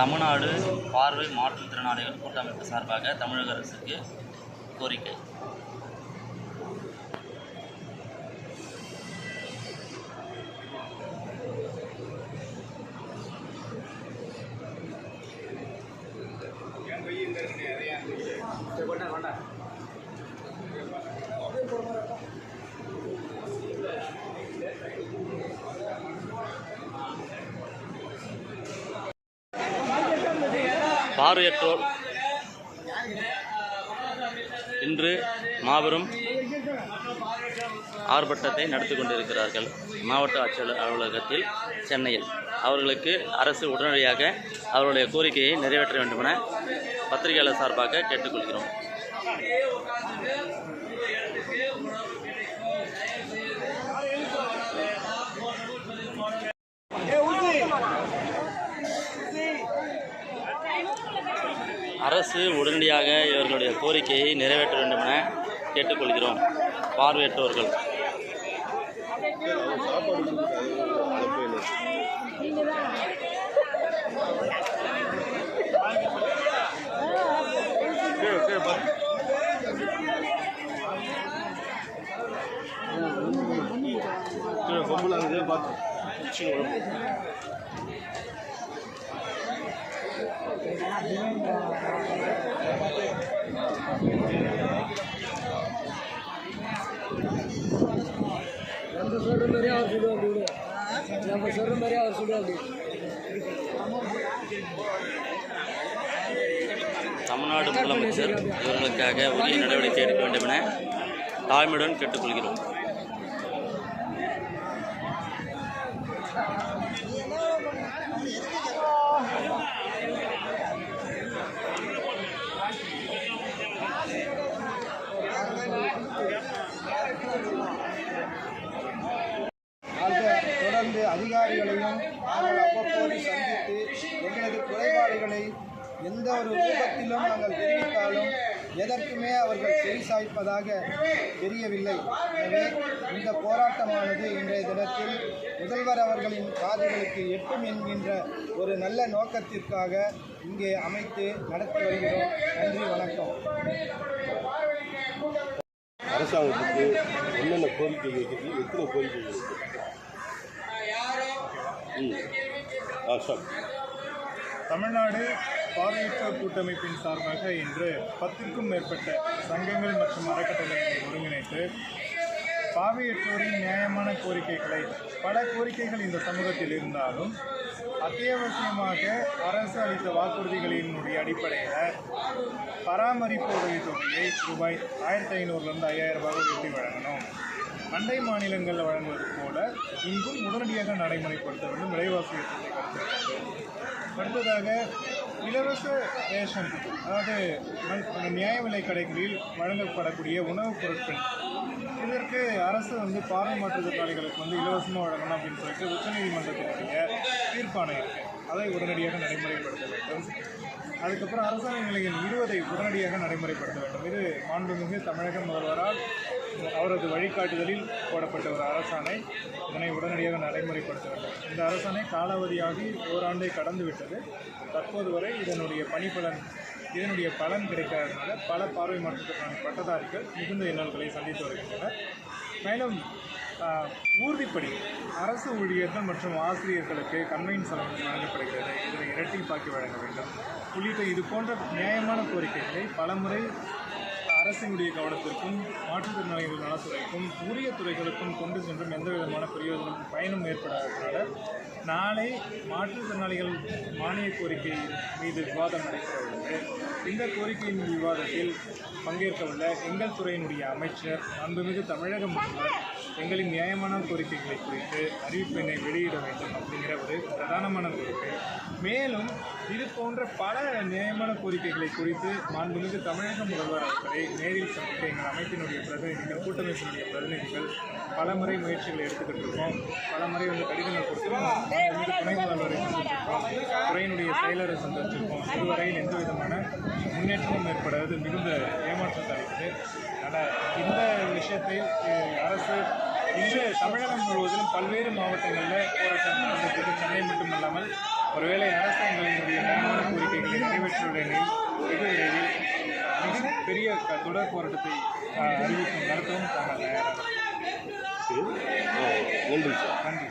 தமிழ்நாடு பார்வை மாற்றுத்திறனாளிகள் கூட்டமைப்பு சார்பாக தமிழக அரசுக்கு கோரிக்கை. பார்வையற்றோர் இன்று மாபெரும் ஆர்ப்பாட்டத்தை நடத்தி கொண்டிருக்கிறார்கள் மாவட்ட ஆட்சியாளர் அலுவலகத்தில் சென்னையில். அவர்களுக்கு அரசு உடனடியாக அவருடைய கோரிக்கையை நிறைவேற்ற வேண்டுமென பத்திரிகையாளர் சார்பாக கேட்டுக்கொள்கிறோம். அரசு உடனடியாக இவர்களுடைய கோரிக்கையை நிறைவேற்ற வேண்டுமென கேட்டுக்கொள்கிறோம். பார்வையற்றோர்கள் நம்ம சொல்ற மாதிரியே அவர் சொல்லுவார் விடு நம்ம சொல்ற மாதிரியே அவர் சொல்லுவார் தமிழ்நாடு முதலமைச்சர் இவர்களுக்காக உரிய நடவடிக்கை எடுக்க வேண்டும் என தாழ்மையுடன் கேட்டுக்கொள்கிறோம். தொடர்ந்து அதிகாரிகளையும் நாங்கள் அவ்வப்போது சந்தித்து எங்களது குறைபாடுகளை எந்த ஒரு ரூபத்திலும் நாங்கள் தெரிவித்தாலும் எதற்குமே அவர்கள் செவி சாய்ப்பதாக தெரியவில்லை. எனவே இந்த போராட்டமானது இன்றைய தினத்தில் முதல்வர் அவர்களின் காதுகளுக்கு எட்டும் என்கின்ற ஒரு நல்ல நோக்கத்திற்காக இங்கே அமைத்து நடத்தி வருகிறோம். நன்றி வணக்கம். அரசாங்கத்துக்கு என்னென்ன கோரிக்கை இருக்குது எத்தனை கோரிக்கை இருக்குது ம். ஆ சார் தமிழ்நாடு பார்வையற்றோர் கூட்டமைப்பின் சார்பாக இன்று பத்திற்கும் மேற்பட்ட சங்கங்கள் மற்றும் அறக்கட்டளைகளை ஒருங்கிணைத்து பார்வையற்றோரின் நியாயமான கோரிக்கைகளை பல கோரிக்கைகள் இந்த சமூகத்தில் இருந்தாலும் அத்தியாவசியமாக அரசு அளித்த வாக்குறுதிகளினுடைய அடிப்படையில் பராமரிப்பு உதவித்தொகையை ரூபாய் ஆயிரத்தி ஐநூறுலேருந்து ஐயாயிரம் ரூபாய் உயர்த்தி வழங்கணும். அண்டை மாநிலங்களில் வழங்குவது போல இங்கும் உடனடியாக நடைமுறைப்படுத்த வேண்டும். விலைவாசி அடுத்ததாக இலவச ரேஷன் அதாவது ம- நியாய விலை கடைகளில் வழங்கப்படக்கூடிய உணவுப் பொருட்கள் இதற்கு அரசு வந்து பார்வை மாற்றுத்திறனாளிகளுக்கு வந்து இலவசமாக வழங்கணும் அப்படின்னு சொல்லிட்டு உச்சநீதிமன்றத்தினுடைய தீர்ப்பாணை இருக்குது அதை உடனடியாக நடைமுறைப்படுத்த வேண்டும். அதுக்கப்புறம் அரசாங்க நிலையின் இருபதை உடனடியாக நடைமுறைப்படுத்த வேண்டும். இது மாண்புமிகு தமிழக முதல்வரால் அவரது வழிகாட்டுதலில் போடப்பட்ட ஒரு அரசாணை இதனை உடனடியாக நடைமுறைப்படுத்த வேண்டும் இந்த அரசாணை காலாவதியாகி ஓராண்டை கடந்து விட்டது. தற்போது வரை இதனுடைய பணிப்பலன் இதனுடைய பலன் கிடைக்காததுனால பல பார்வை மாற்றத்திற்கான பட்டதாரிகள் மிகுந்த இன்னல்களை சந்தித்து வருகின்றனர். மேலும் ஊர்திப்படி அரசு ஊழியர்கள் மற்றும் ஆசிரியர்களுக்கு கன்வைன் செலவு வழங்கப்படுகிறது. இதனை இரட்டிப்பாக்கி வழங்க வேண்டும். உள்ளிட்ட இது போன்ற நியாயமான கோரிக்கைகளை பலமுறை அரசினுடைய கவனத்திற்கும் துறைக்கும் உரிய துறைகளுக்கும் கொண்டு சென்றும் எந்த விதமான பிரயோஜனம் பயனும் ஏற்படாததுனால நாளை மாற்றுத்திறனாளிகள் மானிய கோரிக்கை மீது விவாதம் நடைபெற உள்ளது. இந்த கோரிக்கையின் விவாதத்தில் பங்கேற்க உள்ள எங்கள் துறையினுடைய அமைச்சர் அன்புமிகு தமிழக முதல்வர் எங்களின் நியாயமான கோரிக்கைகளை குறித்து அறிவிப்பினை வெளியிட வேண்டும் அப்படிங்கிற ஒரு பிரதானமான கோரிக்கை. மேலும் இது போன்ற பல நியாயமான கோரிக்கைகளை குறித்து மாண்புமிகு தமிழக முதல்வர் அவர்களை நேரில் சந்திக்க எங்கள் அமைப்பினுடைய பிரதிநிதிகள் கூட்டமைப்பினுடைய பிரதிநிதிகள் பலமுறை முயற்சிகளை எடுத்துக்கிட்டு இருக்கோம் பலமுறை வந்து கடிதங்கள் கொடுத்துருக்கோம். துறையினுடைய செயலரை சந்திச்சிருக்கோம் இதுவரையில் எந்த விதமான முன்னேற்றமும் ஏற்படாது. மிகுந்த ஏமாற்றத்தை அளிக்குது அதனால் இந்த விஷயத்தை அஹ், அரசு இன்று தமிழகம் முழுவதிலும் பல்வேறு மாவட்டங்களில் போராட்டம் நடந்துட்டு சென்னை மட்டுமல்லாமல் ஒருவேளை அரசு எங்களினுடைய நியாயமான கோரிக்கைகளை நிறைவேற்றுவதனை வெகு விரைவில் மிக பெரிய தொடர் போராட்டத்தை அறிவிக்கும் நடத்தவும் தயாராக சரி. நன்றி சார். நன்றி